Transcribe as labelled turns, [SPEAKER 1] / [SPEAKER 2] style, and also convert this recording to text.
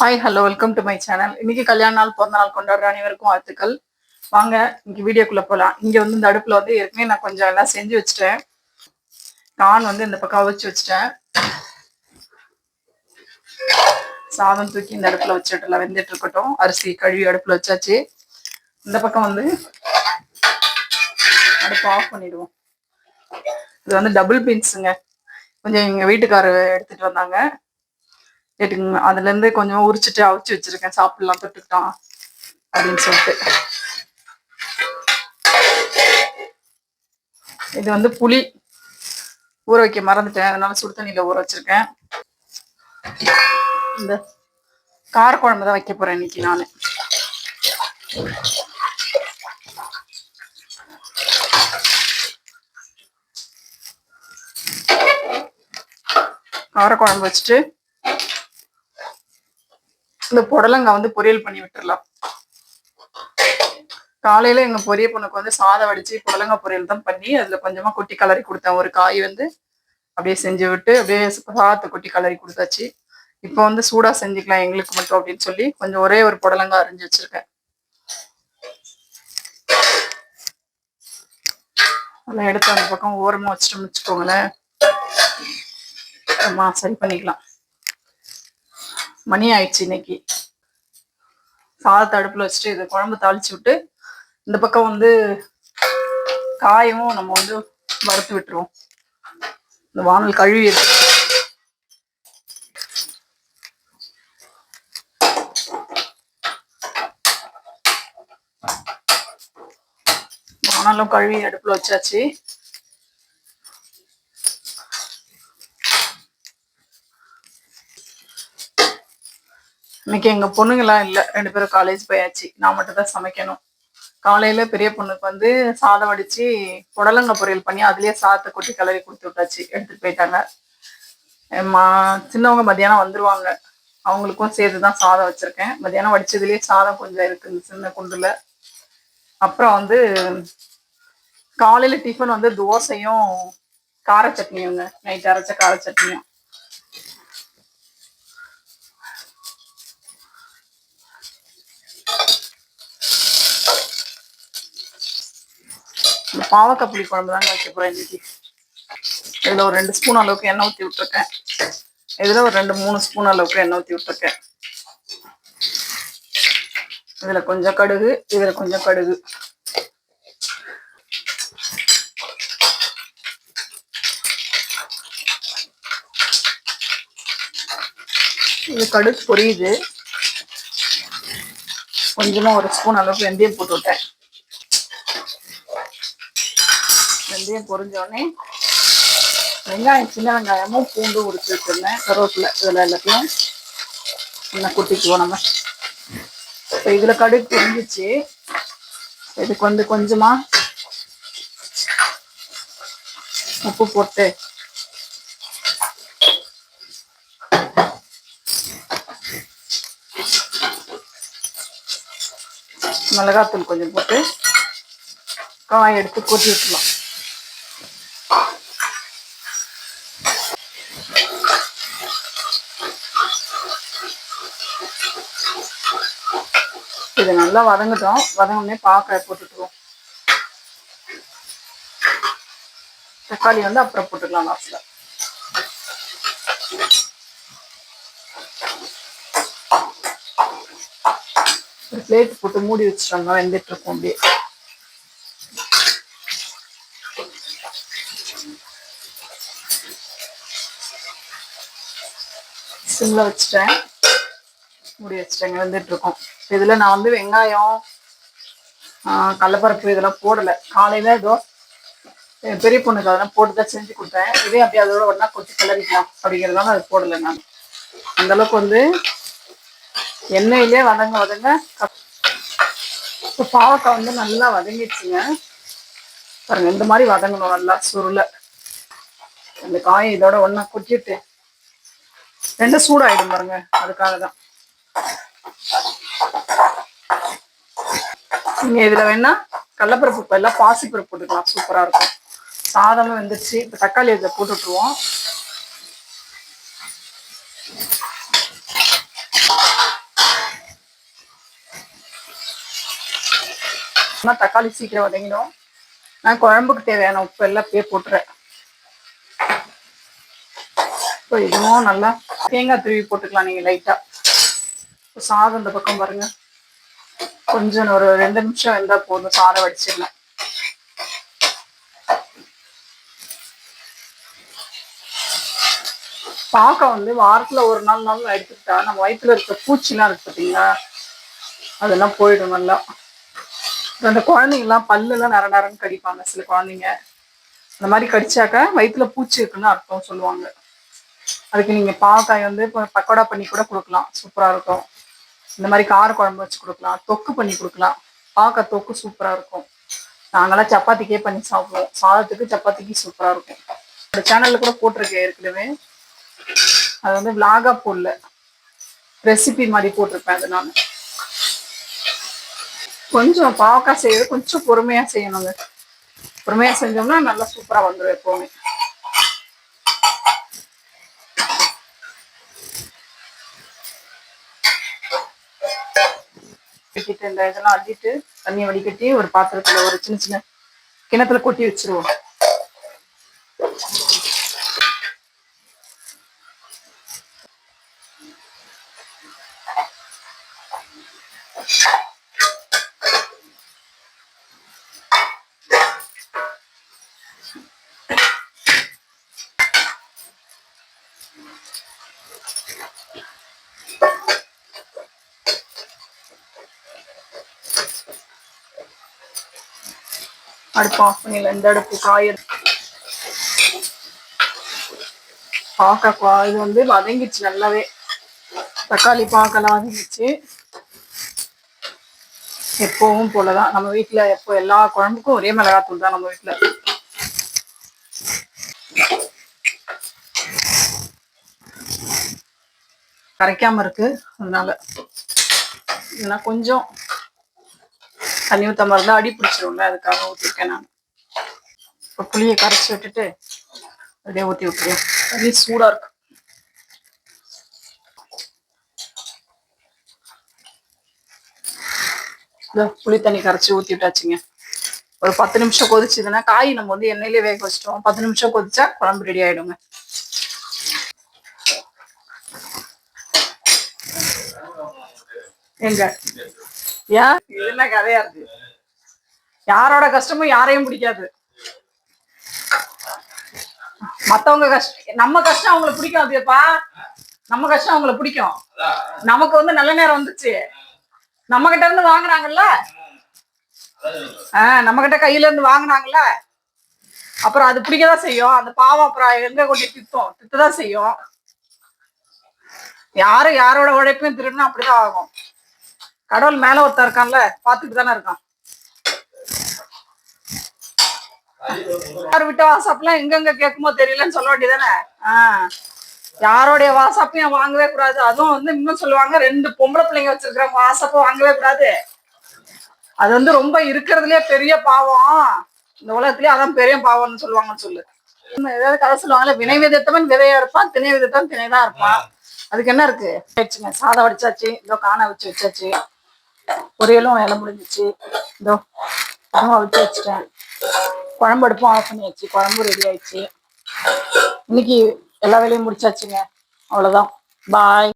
[SPEAKER 1] Hi hello welcome to my channel இன்னைக்கு கல்யாண நாள் பிறந்த நாள் கொண்டாடுற அனைவருக்கும் வாழ்த்துக்கள். வாங்க இன்னைக்கு வீடியோக்குள்ள போகலாம் இங்கே வந்து இந்த அடுப்பில் வந்து ஏற்கனவே நான் கொஞ்சம் எல்லாம் செஞ்சு வச்சுட்டேன். நான் வந்து இந்த பக்கம் அவிச்சு வச்சுட்டேன். சாதம் தூக்கி இந்த அடுப்பில் வச்சுட்டுல வெந்துட்டு இருக்கட்டும். அரிசி கழுவி அடுப்பில் வச்சாச்சு. இந்த பக்கம் வந்து அடுப்பு ஆஃப் பண்ணிடுவோம். இது வந்து டபுள் பீன்ஸுங்க கொஞ்சம் எங்கள் வீட்டுக்காரர் எடுத்துட்டு வந்தாங்க. கேட்டுங்க அதுல இருந்து கொஞ்சம் உரிச்சிட்டு அவிச்சு வச்சிருக்கேன். சாப்பிடலாம் தொட்டுக்கிட்டான் அப்படின்னு சொல்லிட்டு. இது வந்து புளி. ஊற வைக்க மறந்துட்டேன். அதனால சுடு தண்ணியில ஊற வச்சிருக்கேன். இந்த காரக்குழம்பு தான் வைக்க போறேன் இன்னைக்கு நான். காரக்குழம்பு வச்சுட்டு இந்த புடலங்காய் வந்து பொரியல் பண்ணி விட்டுரலாம் காலையில எங்க பொரிய பொண்ணுக்கு வந்து சாதம் வடிச்சு புடலங்காய் பொரியல் தான் பண்ணி அதுல கொஞ்சமா கொட்டி கலரி கொடுத்தேன். ஒரு காய் வந்து அப்படியே செஞ்சு விட்டு அப்படியே சாதத்தை கொட்டி கலரி கொடுத்தாச்சு. இப்போ வந்து சூடா செஞ்சுக்கலாம் எங்களுக்கு மட்டும் அப்படின்னு சொல்லி கொஞ்சம் ஒரே ஒரு புடலங்காய் அரிஞ்சு வச்சிருக்கேன். அதெல்லாம் எடுத்து அந்த பக்கம் ஓரமா வச்சுட்டோம்னு வச்சுக்கோங்களேன். ஆமா சரி பண்ணிக்கலாம். மணி ஆயிடுச்சு இன்னைக்கு. சாதத்தை அடுப்புல வச்சுட்டு இது குழம்பு தாளிச்சு விட்டு இந்த பக்கம் வந்து காயமும் நம்ம வந்து வறுத்து விட்டுருவோம். இந்த வானல் கழுவி இருக்கு வானலும் கழுவி அடுப்புல வச்சாச்சு. இன்னைக்கு எங்க பொண்ணுங்கெல்லாம் இல்ல. ரெண்டு பேரும் காலேஜ் போயாச்சு. நான் மட்டும் தான் சமைக்கணும். காலையில பெரிய பொண்ணுக்கு வந்து சாதம் வடிச்சு புடலங்க பொரியல் பண்ணி அதுலயே சாதத்தை கொட்டி கலரி கொடுத்து விட்டாச்சு. எடுத்துட்டு போயிட்டாங்க. மா சின்னவங்க மத்தியானம் வந்துருவாங்க. அவங்களுக்கும் சேர்த்து தான் சாதம் வச்சிருக்கேன். மத்தியானம் வடிச்சதுலயே சாதம் கொஞ்சம் இருக்கு இந்த சின்ன குண்டுல. அப்புறம் வந்து காலையில டிஃபன் வந்து தோசையும் கார சட்னியுங்க. நைட் அரைச்ச கார சட்னியும். பாவக்காய் புளி குழம்பு தாங்க வைக்க போறேன் இன்னைக்கு. இதுல ஒரு ரெண்டு ஸ்பூன் அளவுக்கு எண்ணெய் ஊற்றி விட்டுருக்கேன். இதுல ஒரு ரெண்டு மூணு ஸ்பூன் அளவுக்கு எண்ணெய் ஊற்றி விட்டுருக்கேன். இதுல கொஞ்சம் கடுகு இதுல கொஞ்சம் கடுகு. இது கடுகு பொரியுது. கொஞ்சமா ஒரு ஸ்பூன் அளவுக்கு வெந்தயம் போட்டு விட்டேன். வெந்தயம் பொறிஞ்சோடனே வெங்காயம் சின்ன வெங்காயமும் பூண்டு உரிச்சு வச்சிருந்தேன். கருவேப்பிலை இதில் எல்லாத்தையும் இன்னும் குட்டிக்குவோம் நம்ம. இப்போ இதில் கடுகு பொறிஞ்சிச்சு இதுக்கு வந்து கொஞ்சமா உப்பு போட்டு மிளகாத்தூள் கொஞ்சம் போட்டு காய் எடுத்து கொட்டி விட்டுலாம் இது நல்லா வதங்கட்டும். வதங்கினே பாக்காய் போட்டுட்டுருவோம். தக்காளி வந்து அப்புறம் போட்டுக்கலாம் லாஸ்ட்ல ஒரு பிளேட் போட்டு மூடி வச்சிட்டோம்னா வெந்துட்டு இருக்கும் அப்படியே. சிம்ல வச்சுட்டேன். மூடி வச்சுட்டேங்க வந்துட்டு இருக்கோம் இதுல நான் வந்து வெங்காயம் ஆஹ் கடலப்பருப்பு இதெல்லாம் போடல. காலையில ஏதோ பெரிய பொண்ணுக்கு அதெல்லாம் போட்டு தான் செஞ்சு கொடுத்தேன். இதே அப்படியே அதோட ஒன்றா கொட்டி கிளறிக்கலாம் அப்படிங்கிறதுனால அது போடலை நான். அந்த அளவுக்கு வந்து எண்ணெயிலே வதங்க வதங்க இப்போ பாவக்காய் வந்து நல்லா வதங்கிடுச்சுங்க. பாருங்க இந்த மாதிரி வதங்கணும் நல்லா சுருளை. அந்த காயை இதோட ஒன்றா கொட்டிட்டு ரெண்டும் சூடாயிடும் பாருங்க அதுக்காக தான் நீங்கள் இதில் வேணால் கடலப்பருப்பு இப்போ எல்லாம் பாசிப்பருப்பு போட்டுக்கலாம். சூப்பராக இருக்கும். சாதமும் வந்துச்சு இப்போ தக்காளி இதில் போட்டுட்ருவோம் ஆனால் தக்காளி சீக்கிரம் வதங்கிடும். நான் குழம்புக்கு தேவையான உப்பு எல்லாம் அப்படியே போட்டுறேன். இப்போ இதுவும் நல்லா தேங்காய் துருவி போட்டுக்கலாம் நீங்கள் லைட்டாக சாதம் இந்த பக்கம் பாருங்க. கொஞ்சம் ஒரு ரெண்டு நிமிஷம் வெந்தால் போதும் சாதம் வடிச்சிடலாம். பார்க்க வந்து வாரத்துல ஒரு நாள் நாள் எடுத்துக்கிட்டா நம்ம வயிற்றுல இருக்க பூச்சிலாம் இருக்கு பார்த்தீங்களா அதெல்லாம் போயிடும் நல்லா. அந்த குழந்தைங்கலாம் பல்லுலாம் நர நரன்னு கடிப்பாங்க சில குழந்தைங்க. அந்த மாதிரி கடிச்சாக்க வயிற்றுல பூச்சி இருக்குன்னு அர்த்தம் சொல்லுவாங்க. அதுக்கு நீங்க பாவக்காய் வந்து இப்போ பக்கோடா பண்ணி கூட கொடுக்கலாம். சூப்பரா இருக்கும். இந்த மாதிரி கார குழம்பு வச்சு கொடுக்கலாம் தொக்கு பண்ணி கொடுக்கலாம். பாவக்காய் தொக்கு சூப்பராக இருக்கும். நாங்களாம் சப்பாத்திக்கே பண்ணி சாப்பிடுவோம். சாதத்துக்கு சப்பாத்திக்கு சூப்பராக இருக்கும். இந்த சேனலில் கூட போட்டிருக்கேன் ஏற்கனவே. அது வந்து விலாகா போடல. ரெசிபி மாதிரி போட்டிருப்பேன் அது நான். கொஞ்சம் பாவக்காய் செய்யறது கொஞ்சம் பொறுமையாக செய்யணுங்க. பொறுமையாக செஞ்சோம்னா நல்லா சூப்பராக வந்துடும் எப்போவுமே. இந்த இதெல்லாம் அள்ளிட்டு தண்ணியை வடிகட்டி ஒரு பாத்திரத்துல ஒரு சின்ன சின்ன கிணத்துல கொட்டி வச்சிருவோம். அடுப்பு ஆஃப் பண்ணிடலாம் இந்த அடுப்பு காய பாக்கா இது வந்து வதங்கிச்சு நல்லாவே. தக்காளி பாக்கெல்லாம் வதங்கிச்சு எப்பவும் போலதான். நம்ம வீட்டுல எப்போ எல்லா குழம்புக்கும் ஒரே மிளகாத்தூள் தான் நம்ம வீட்டுல கரைக்காம இருக்கு அதனால. ஏன்னா கொஞ்சம் தண்ணி ஊற்றாம இருந்தால் அடி பிடிச்சிருவோம்ல அதுக்காக ஊற்றிருக்கேன் நான். இப்போ புளியை கரைச்சி விட்டுட்டு அப்படியே ஊற்றி விட்டுருவேன் தண்ணி சூடாக இருக்கு. புளி தண்ணி கரைச்சி ஊற்றி விட்டாச்சுங்க. ஒரு பத்து நிமிஷம் கொதிச்சுதுன்னா காய் நம்ம வந்து எண்ணெயிலே வேக வச்சிட்டோம். பத்து நிமிஷம் கொதிச்சா குழம்பு ரெடி ஆயிடுங்க. எங்க? ஏன்? என்ன கதையா இருக்கு? யாரோட கஷ்டமும் யாரையும் பிடிக்காது. மத்தவங்க கஷ்டம் நம்ம கஷ்டம் அவங்களுக்கு பிடிக்கும் அதுப்பா நம்ம கஷ்டம் அவங்களை பிடிக்கும். நமக்கு வந்து நல்ல நேரம் வந்துச்சு. நம்ம கிட்ட இருந்து வாங்குறாங்கல்ல? ஆஹ் நம்ம கிட்ட கையில இருந்து வாங்குனாங்கல்ல? அப்புறம் அது பிடிக்கதான் செய்யும்? அந்த பாவம் அப்புறம் எங்க கொண்டு தித்தம்? திட்டதான் செய்யும்? யாரும் யாரோட உழைப்பையும் திருடணும் அப்படிதான் ஆகும். கடவுள் மேல ஒருத்தர் இருக்கான்ல பாத்துட்டு தானே இருக்கான். யார் விட்ட வாட்ஸ்அப்லாம் எங்கெங்க கேட்குமோ தெரியலன்னு சொல்ல வேண்டியதானே ஆஹ் யாரோடைய வாட்ஸ்அப்பையும் வாங்கவே கூடாது. அதுவும் வந்து இன்னும் சொல்லுவாங்க ரெண்டு பொம்பளை பிள்ளைங்க வச்சிருக்கிறாங்க வாட்ஸ்அப்ப வாங்கவே கூடாது. அது வந்து ரொம்ப இருக்கிறதுலயே பெரிய பாவம். இந்த உலகத்திலேயே அதான் பெரிய பாவம்னு சொல்லுவாங்கன்னு சொல்லு. ஏதாவது கதை சொல்லுவாங்கல்ல வினை விதத்தவன் விதையா இருப்பான் திணை விதத்தவன் திணைதான் இருப்பான். அதுக்கு என்ன இருக்கு? சாதம் வடிச்சாச்சு இதோ காண வச்சு வச்சாச்சு. பொரியலும் வேலை முடிஞ்சிச்சு. இதோ அதுவும் அவிச்சு வச்சுட்டேன். குழம்பு அடுப்பும் ஆஃப் பண்ணியாச்சு. குழம்பு ரெடி ஆயிடுச்சு. இன்னைக்கு எல்லா வேலையும் முடிச்சாச்சுங்க. அவ்வளோதான் பாய்